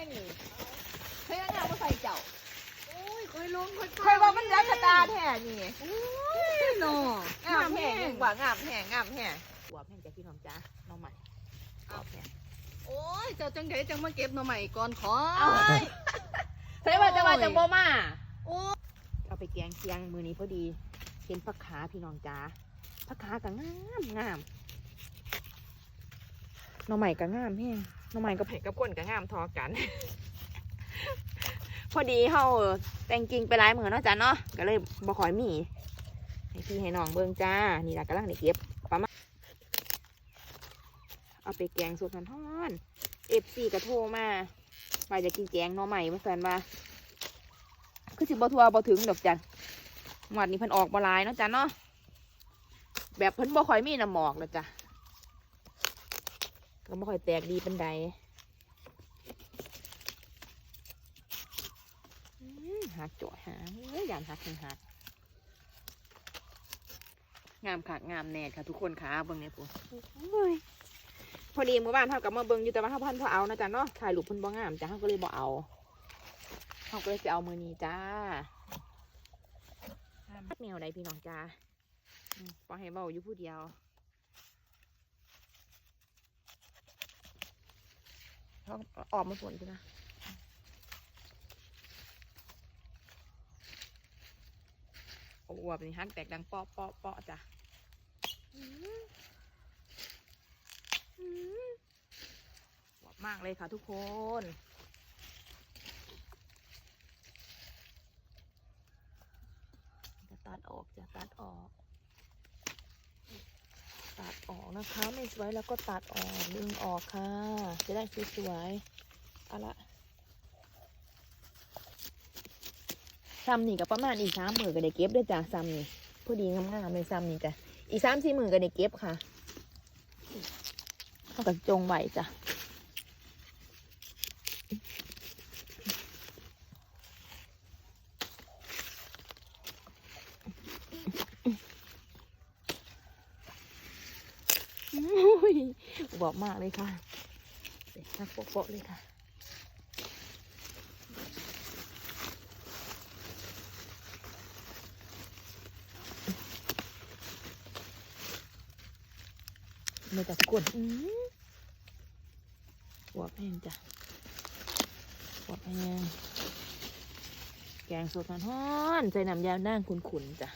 ม่นี่เฮ้ยงามบ่ใส่เจ้าโอ้ยคอยลงคอยใครว่ามันรักตาแท้นี่โอ้ยหนองามแห้งกว่างามแห้งงามแห้งหัวแห้งจากพี่น้องจ้าน้องใหม่เอาแห้งโอ้ยเจ้าจังไดจังมาเก็บหน่อใหม่ก่อนขอเอาใช่ว่าจะว่าจะบ่มาโอ้ยเอาไปแกงเคียงมือนี้พอดีเห็นผักขาพี่น้องจ้าผักขาก็งามงามหน้องใหม่ก็งามแห้งห น้องใหม่กับไผ่กับก้นก็งามทอกัน พอดีเฮาแต่งกิ่งไปหลายมือเนาะจ้าเนาะก็เลยบ่ค่อยมีให้พี่ให้น้องเบิ่งจ้า นี่ล่ะกำลังได้เก็บประมาณเอาไปแกงสดทอนๆเอฟซีก็โทรมาว่าจะกินแกงหน่อใหม่มาสันว่าคือสิบ่ทัวบ่ถึงดอกจันหวัดนี้เพิ่นออกบ่หลายเนาะจ้ะเนาะแบบเพิ่นบ่ค่อยมีน้ำหมอกแล้วจ้ะ ก็บ่ค่อยแตกดีปานใดอืมหักจ่อยหาเอ้ยยานหักแห่งหัก งามขาดงามแน่ค่ะ ทุกคนค่ะเบิ่งเนี่ยปุ๊พอดีเมื่อวานเท่ากับมาเบิ่งอยู่แต่ว่าเท่าพันพอเอานะจ๊ะเนาะถ่ายรูปเพิ่นบ่งามจ้ะเฮาก็เลยบ่เอาเฮาก็เลยจะเอามือนี้จ้าแนวใดพี่น้องจ้าอืมปล่อยให้เบาอยู่ผู้เดียว เขาออกมาฝนจ้ะนะโอ้อวบนี่ฮักแตกดังเปาะเปาะเปาะจ้ะหวานมากเลยค่ะทุกคนจะตัดออกจะตัดออก ตัดออก นะคะ ไม่สวยแล้วก็ตัดออกดึงออกค่ะ จะได้สวยๆเอาละซ้ำนี่กับประมาณอีกสามหมื่นก็ได้เก็บด้วยจ้ะซ้ำนี่พอดีงามๆเลยซ้ำนี่จ้ะอีกสามสี่หมื่นก็ได้เก็บค่ะเอากับจงไหวจ้ะ อุ้ย บอกมากเลยค่ะเด็กนักโป๊ะเลยค่ะไม่จับกวนอืมหัวแพงจ้ะหัวแพงแกงสดมันฮ้อนใส่น้ำยาด่งขุนๆจ้ะ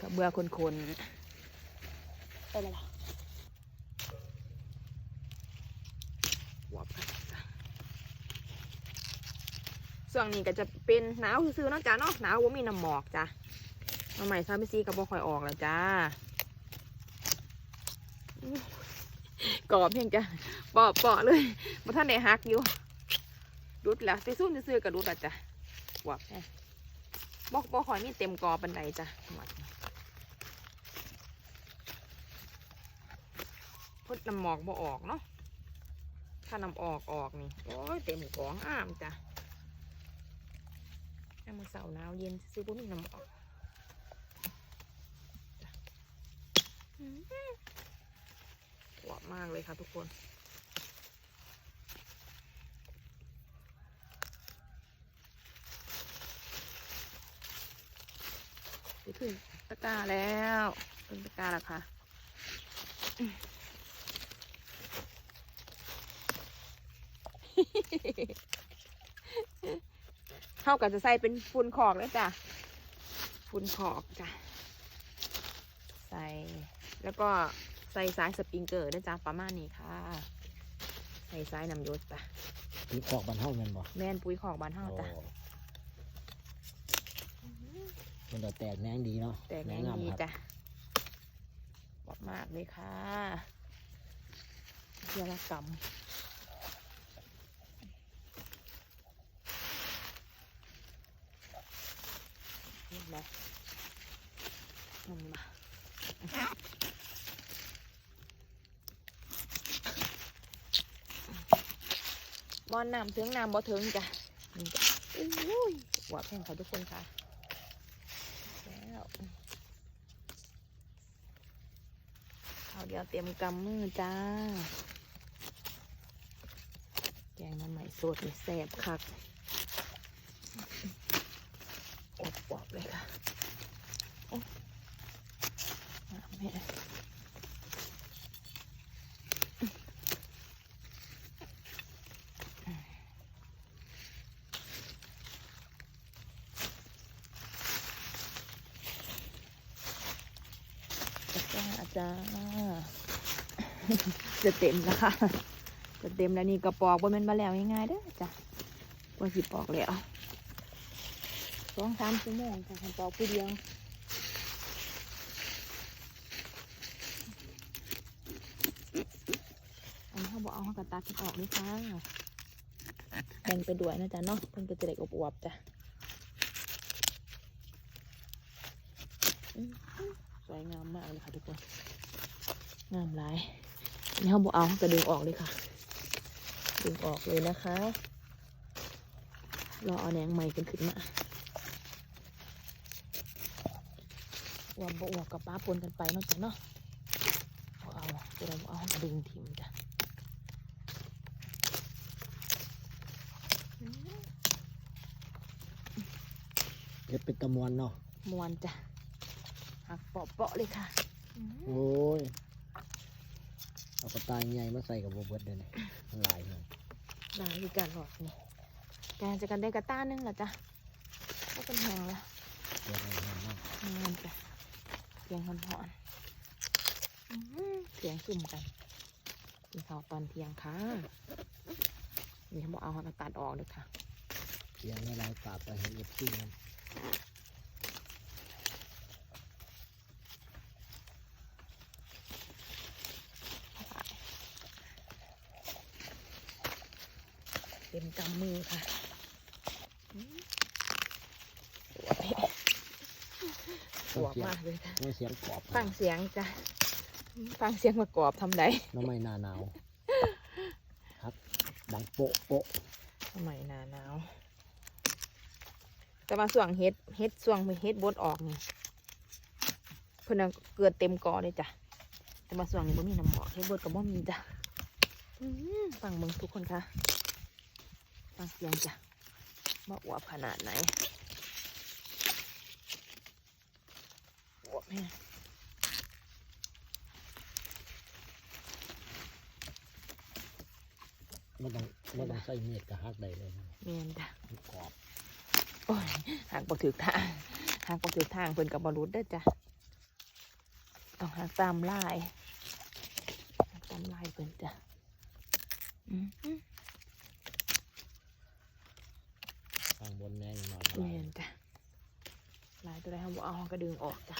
กับเบื่อคนๆไปเลยล่ะหัวแพงจ้ะ ส่วนนี้ก็จะเป็นหนาวซื่อๆเนาะจ้ะเนาะหนาวว่ามีน้ำหมอกจ้ะมาใหม่ซาบิซีกับบ่ค่อยออกแล้วจ้ากรอบเพียงจะเปาะเปาะเลยมาท่านได้ฮักอยู่รุดแล้วไปซุ่มซื้อๆกับรุดละจ้ะหวับแน่บอกบอกหอยนี่เต็มกอบันไดจ้ะหวัดพุดน้ำหมอกบ่ออกเนาะถ้าน้ำออกออกนี่โอ้ยเต็มกองอ้ามจ้ะ น้ำมือเสาร์หนาวเย็นซื้อพวกมีน้ำออกจ้ะอืมหวานมากเลยค่ะทุกคนไปถึงตะกร้าแล้วถึงตะกร้าแล้วค่ะอืม เท่ากับจะใส่เป็นฝุ่นขอกแล้วจ้ะฝุ่นขอกจ้ะใส่แล้วก็ใส่สายสปริงเกอร์นะจ๊ะประมาณนี้ค่ะ ใส่สายน้ำยศจ้ะตีขอกบันเท่าแมันบ่แม่นปุ๋ยของบ้านเฮาจ้ะโอ้มันจะแตกแหนงดีเนาะแต่แหนแม่งงงามดีครับจ้ะบอกมากเลยค่ะเทียละกำ นี่นะมันมาบอลน้ำถึงน้ำบ่ถึงจ้ะนี่จ้ะอุ้ยหวาแพงค่ะทุกคนค่ะแล้วเอาเดียวเตรียมกำมือจ้า แกงงน้ำใหม่สดแซ่บคักอบปอบเลยค่ะโอ้น้ำแม่ จ้า จะเต็มแล้วค่ะจะเต็มแล้วนี่กระปอกว่ามันมาแล้วง่ายๆเด้อจ้ะว่าสิปอกแล้วสองสามชั่วโมงค่ะคันปอกผู้เดียวอันนี้เขาบอกเอาขากระตัดออกนี่ค่ะแบ่งไปด้วยนะจ๊ะเนาะเพิ่นก็จะได้อบอวบจ้ะ สวยงามมากเลยค่ะทุกคน งามหลายอันนี้เขาบอกเอาเขาจะดึงออกเลยค่ะ ดึงออกเลยนะคะ รอเอาแหนงใหม่กันขึ้นมาอวมบอวบกับป้าปนกันไปเนาะจ้ะเนาะเอาเอาจะเราเอากระดึงทิมจ้ะอืมเฮ็ดเป็นตะมวนเนาะมวนจ้ะ หักเปาะๆเลยค่ะอืมโอ้ยเอากระต่ายใหญ่มาใส่กับบ่เบิดเลยนี่มันหลายเลยลายคือการหลอดนี่แกจะกันได้กระต้านึงเหรอจ๊ะก็เป็นแหงละเดี๋ยวให้เห็นเนาะงานจ้ะเสียงหอนๆอื้อหือเสียงซุ่มกันกินข้าวตอนเที่ยงค่ะนี่เขาบอกเอาอากาศออกเลยค่ะเสียงในลายปากไปเห็นเอฟซีมันเต็มกำมือค่ะอื้อสวยมากเลยค่ะน้องเสียงกรอบฟังเสียงจ้ะฟังเสียงประกอบทำไดน้องไม่หนาหนาวครับดังโป๊ะโป๊ะทำไมหนาหนาวแต่มาส่วงเฮ็ดเฮ็ดส่วงเฮ็ดบดออกนี่เพิ่นเอาเกลือเต็มกอเลยจ้ะแต่มาส่วงนี่บ่มีน้ำหมอกเฮ็ดบดกับบ่มีจ้ะอื้อฟังเบิ่งทุกคนค่ะ ฟังเสียงจ้ะว่าอวบขนาดไหนอวบแม่ไม่ต้องไม่ต้องใส่มีดกับฮักได้เลยนะแม่นจ้ะมันกรอบโอ้ยหากบ่ถือทางหากบ่ถือทางเพิ่นกับบรุษได้อจ้ะต้องหากตามลายหากตามลายเพิ่นจ้ะอืม ข้าง บนแน่นหน่อยแม่นจ้ะลายตัวใดเขาบ่เอาเขาก็ดึงออกจ้ะ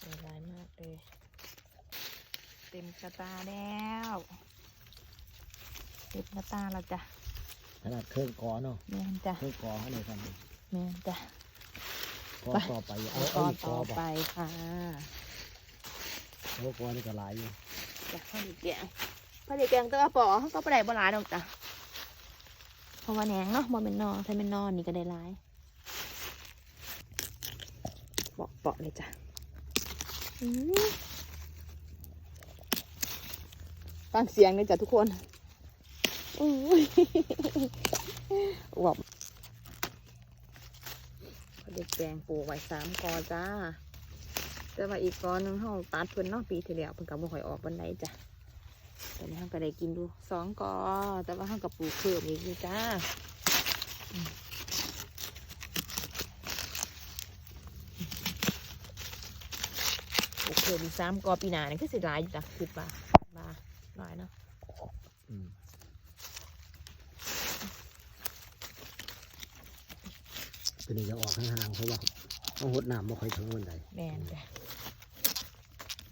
สวยลายมากเลย เต็มกระตาแล้วเต็มกระตาแล้วจ้ะขนาดเครื่องกอเนาะแม่นจ้ะเครื่องกอเขาเลยทำแม่นจ้ะกอไปต่อไปเอาแล้วเอาก็อีกกต่ออบอกไปค่ะโอ้กอนี่ก็หลายอยู่จากข้าวเหนียวแกงข้าวเหนียวแกงตัวปอเขาก็ไปได้บ่หลายดอกจ้ะ เพราะว่าแหนงเนาะบ่เป็นนอถ้าเป็นนอนี่ก็ได้หลายเปาะเปาะเลยจ้ะฟังเสียงเลยจ้ะทุกคนอุ้ยอวบเหนียวแกงปูไว้สามกอจ้าแต่ว่าอีกก้อนหนึงเขาตัดเพิ่นนาะปีที่แล้วเพิ่นก็บ่ค่อยออกบันไดจ้ะ ตอนนี้เขาก็ได้กินดูสองกอแต่ว่าเขาก็ปลูกเพิ่มอีกอยู่จ้าอืมปลูกเพิ่มอีกสามกอปีหน้านี่ก็สิหลายอยู่จ้ะคือปลาปลาหลายเนาะอืมตัวนี้จะออกห่างๆเพราะว่าต้องหดน้ำบ่ค่อยถึงวันใดแม่นจ้ะ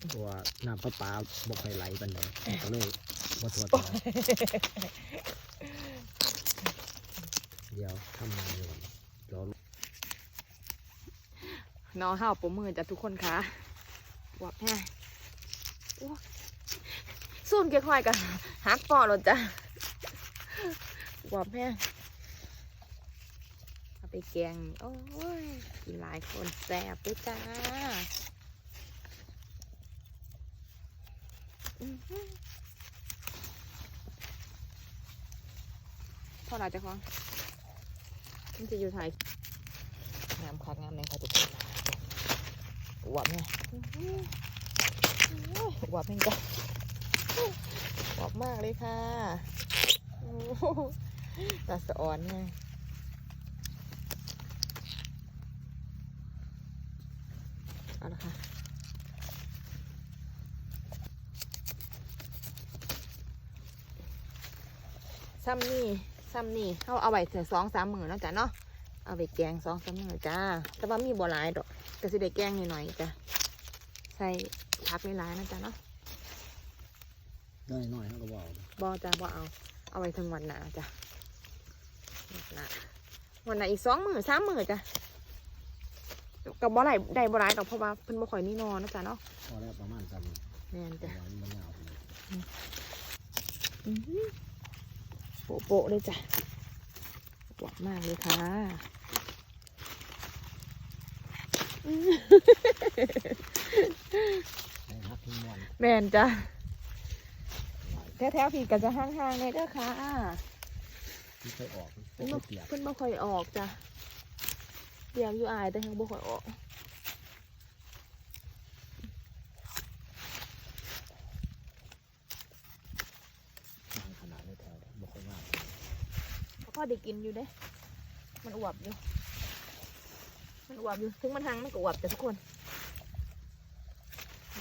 เพราะว่าน้ำประปาบ่ค่อยไหลปานใดก็เลยบ่ทั่วถึงเดี๋ยวทำมาเลยเดี๋ยวน้องห้าวปมมือจ้ะทุกคนค่ะวับแฮ่โอ้ส่วนเกี่ยวค่อยกันฮักปอดหลดจ้ะวับแฮ่เอาไปแกง โอ้ยกินหลายคนแซ่บด้วยจ้า เท่าไร่จะคล้องมันจะอยู่ไทยน้ำคัดงามเลยค่ะทุกคนหวับเนี่ยหวับเองก็หวับมากเลยค่ะตาสะออนไงเอาละค่ะ ซ้ำนี่ซ้ำนี่เขาเอาไว้ถึงสองสามหมื่นแล้วจ้ะเนาะเอาไปแกงสองสามหมื่นจ้า แต่ว่ามีบัวหลายดอกก็สิได้แกงหน่อยๆจ้ะ ใส่ผักหลายๆนะจ้ะเนาะได้น้อยเขาก็บอกบอจ้าบอเอา เอาไว้ถึงวันหนาจ้ะวันหนาวันหนาอีกสองหมื่นสามหมื่นจ้ะกับบ่ไหลได้บ่หลายดอกเพราะว่าเพิ่นบ่ค่อยมีนอนนะจ้ะเนาะพอแล้วประมาณจำแม่นแต่จ้ะ โปะๆเลยจ้ะหวานมากเลยค่ะให้ฮักที่มวนแมนจ้ะแถวๆพี่ก็จะห่างๆเลยเด้อค่ะที่เคยออกเพิ่นไม่บ่เปียกเพิ่นบ่ค่อยออกจ้ะเตรียมอยู่อายแต่ยังบ่ค่อยออก บางขนาดไม่แถวบอกค่อยว่า พ่อได้กินอยู่เด้ มันอวบอยู่ มันอวบอยู่ ถึงมันห่างมันก็อวบจ้ะทุกคน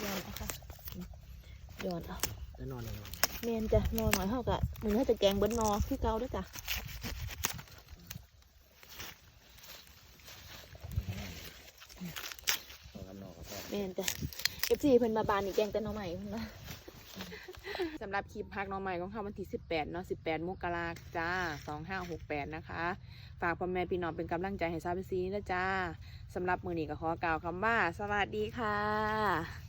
ย้อนเอาค่ะย้อนเอาได้นอนเลยเนาะแมนจ้ะนอนหน่อยเฮากะมึงเขาจะแกงเบิ้นนอคือเก่าเด้วยจ้ะเอากันนอกก็พอแมนจ้ะเอฟซีเพิ่นมาบานนี่แกงแต่หน้องใหม่เพิ่นนะ สำหรับคลิปพักน้องใหม่ของเขาวันที่สิบแปดเนาะสิบแปดมกราจ้าสองห้าหกแปดนะคะ ฝากพ่อแม่พี่น้องเป็นกำลังใจให้ซาบิซีนะจ้าสำหรับมือนี้ก็ขอกล่าวคำว่า สวัสดีค่ะ